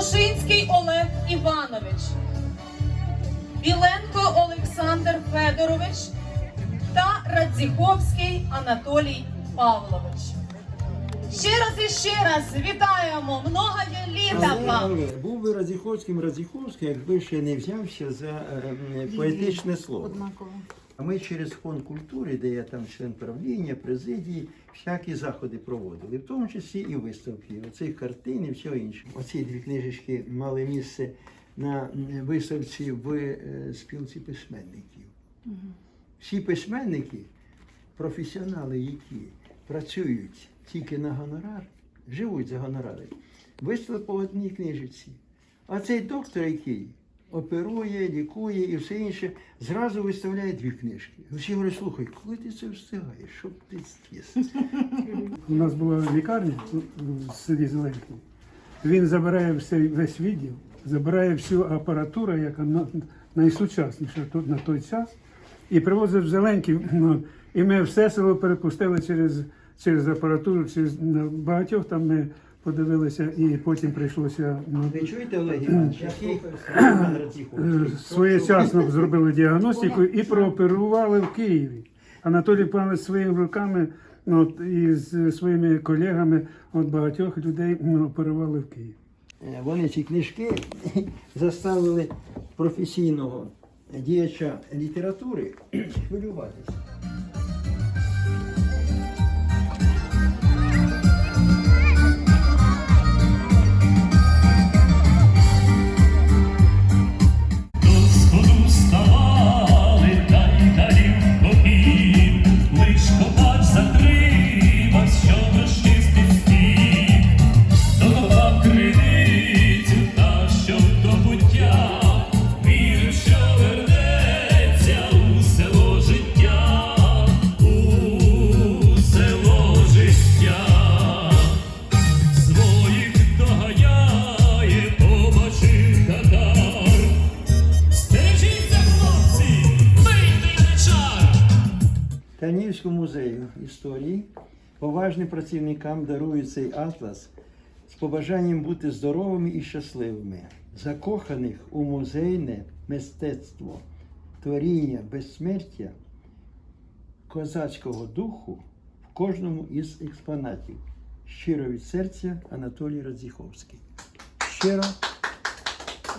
Сушинський Олег Іванович, Біленко Олександр Федорович та Радзіховський Анатолій Павлович. Ще раз і ще раз вітаємо! Многое літа вам! Але був би Радзіховським Радзіховським, якби ще не взявся за е, поетичне слово. Однаково. А ми через фонд культури, де я там член правління, президії, всякі заходи проводили, в тому числі і виставки, оцих картин і всього інше. Оці дві книжечки мали місце на виставці в е, спілці письменників. Всі письменники, професіонали, які працюють тільки на гонорар, живуть за гонорари, виставили по одній книжці. А цей доктор, який оперує, лікує і все інше, зразу виставляє дві книжки. Всі говорять, слухай, коли ти це встигаєш? Що ти з'їс? У нас була лікарня в селі Зеленки. Він забирає весь відділ, забирає всю апаратуру, яка на- найсучасніша тут на той час, і привозить в Зеленків. Ну, і ми все село перепустили через, через апаратуру, через багатьох там ми подивилися, і потім прийшлося ну, Ви чуєте, Олег Іванович, який? Е, своєчасно зробили діагностику і прооперували в Києві. Анатолій Павлович своїми руками ну, от, і з своїми колегами от багатьох людей ну, оперували в Києві. Е, Вони ці книжки заставили професійного діяча літератури хвилюватися. Танівському музею історії поважним працівникам дарують цей атлас з побажанням бути здоровими і щасливими, закоханих у музейне мистецтво, творіння безсмертя, козацького духу в кожному із експонатів. Щиро від серця Анатолій Радзіховський. Щиро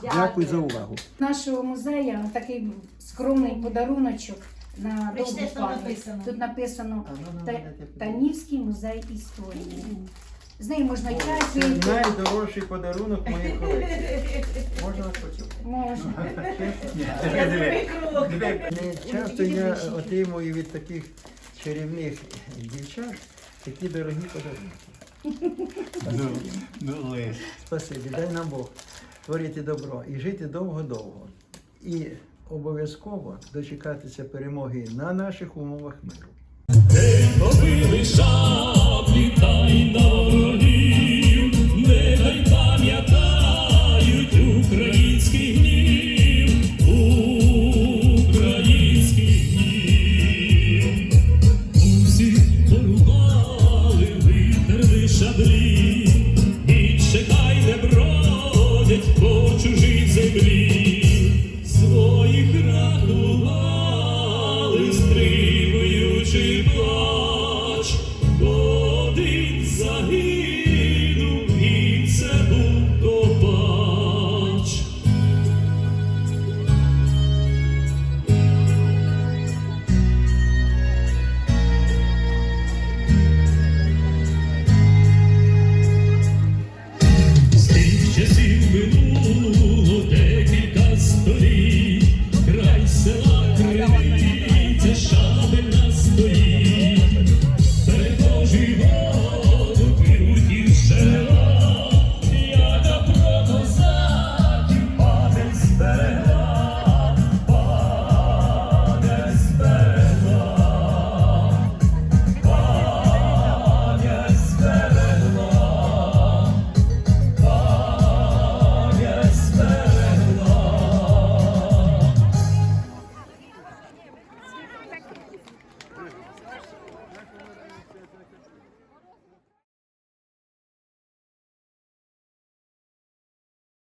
дякую за увагу. Нашого музею такий скромний подаруночок на Прочти, що пам'ять. написано. Тут написано А, ну, ну, Та- ну, Танівський музей історії. З неї можна чай Це пити. найдорожчий подарунок моїх колекцій. Можна почути? Можна. Часто я отримую від таких чарівних дівчат такі дорогі подарунки. Спасибі, дай нам Бог творити добро і жити довго-довго. І обов'язково дочекатися перемоги на наших умовах миру.